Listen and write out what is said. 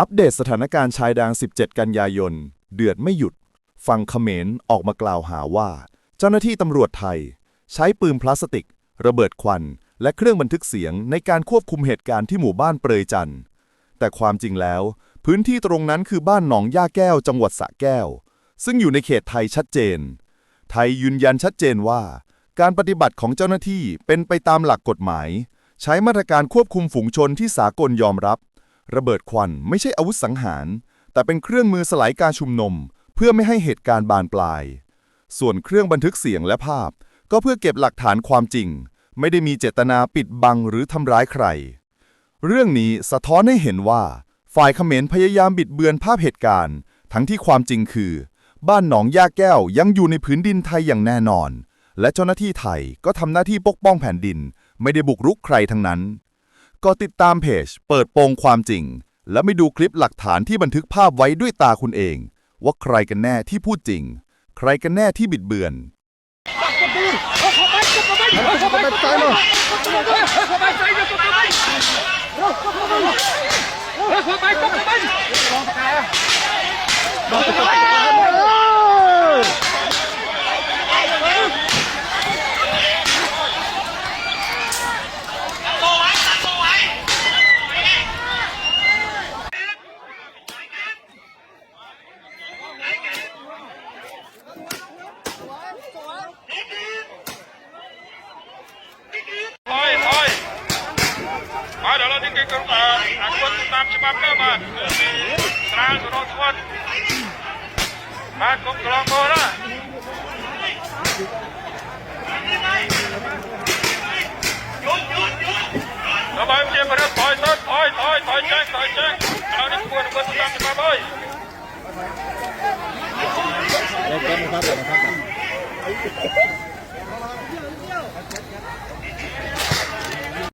อัปเดตสถานการณ์ชายแดน17 กันยายน เดือดไม่หยุด ฟังเขมรออกมากล่าวหาว่า เจ้าหน้าที่ตำรวจไทย ใช้ปืนพลาสติก ระเบิดควัน และเครื่องบันทึกเสียงในการควบคุมเหตุการณ์ที่หมู่บ้านเปรยจันทร์แต่ความจริงแล้ว พื้นที่ตรงนั้นคือบ้านหนองย่าแก้วจังหวัดสระแก้ว ซึ่งอยู่ในเขตไทยชัดเจน ไทยยืนยันชัดเจนว่า การปฏิบัติของเจ้าหน้าที่เป็นไปตามหลักกฎหมาย ใช้มาตรการควบคุมฝูงชนที่สากลยอมรับ ระเบิดควันไม่ใช่อาวุธสังหาร แต่เป็นเครื่องมือสลายการชุมนุม เพื่อไม่ให้เหตุการณ์บานปลาย ส่วนเครื่องบันทึกเสียงและภาพ ก็เพื่อเก็บหลักฐานความจริง ไม่ได้มีเจตนาปิดบังหรือทำร้ายใคร เรื่องนี้สะท้อนให้เห็นว่า ฝ่ายเขมรพยายามบิดเบือนภาพเหตุการณ์ ทั้งที่ความจริงคือ บ้านหนองย่าแก้วยังอยู่ในพื้นดินไทยอย่างแน่นอน และเจ้าหน้าที่ไทยก็ทำหน้าที่ปกป้องแผ่นดิน ไม่ได้บุกรุกใครทั้งนั้น ก็ติดตามเพจ เปิดโปงความจริง และไม่ดูคลิปหลักฐานที่บันทึกภาพไว้ด้วยตาคุณเอง ว่าใครกันแน่ที่พูดจริง ใครกันแน่ที่บิดเบือนถ គេគ្រប់អអាគុណតាមច្បាប់ទៅបាទស្រាលសរោធ្ងន់បាទគុំក្លងមកណាដល់បាយជាប្រថយទៅថយថយថយចេះថយចេះដល់នេះពួនពួនតាមច្បាប់អើយលោកកែមកតាមមកតាម